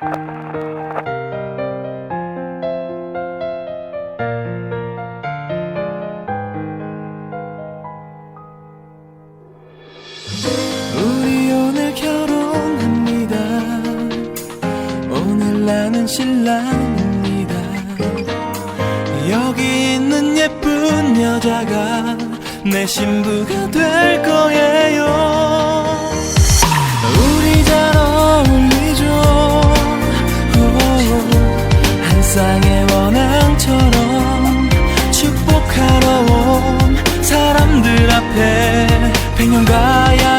우리 오늘 결혼합니다. 오늘 나는 신랑입니다. 여기 있는 예쁜 여자가 내 신부가 될 거예요. opinion gaya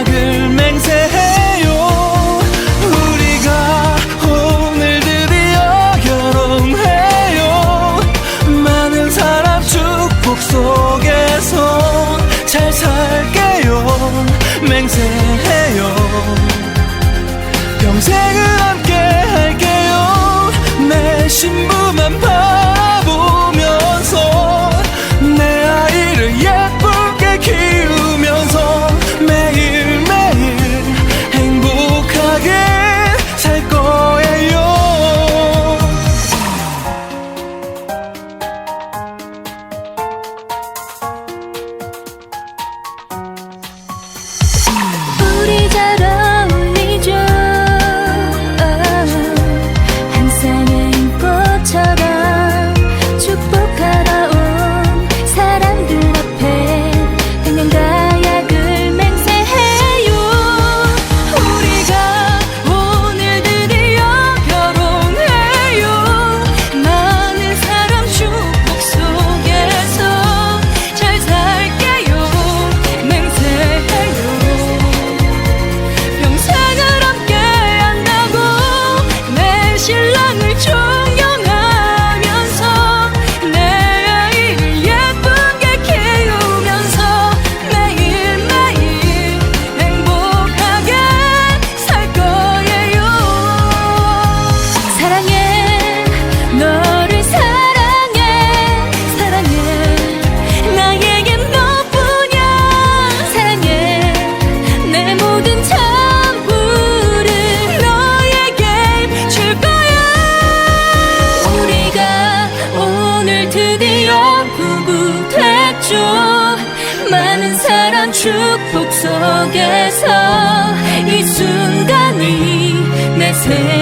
사랑해. 너를 사랑해. 사랑해. 나에겐 너뿐이야. 사랑해. 내 모든 전부를 너에게 줄 거야. 축복 속에서 이 순간이 내 생에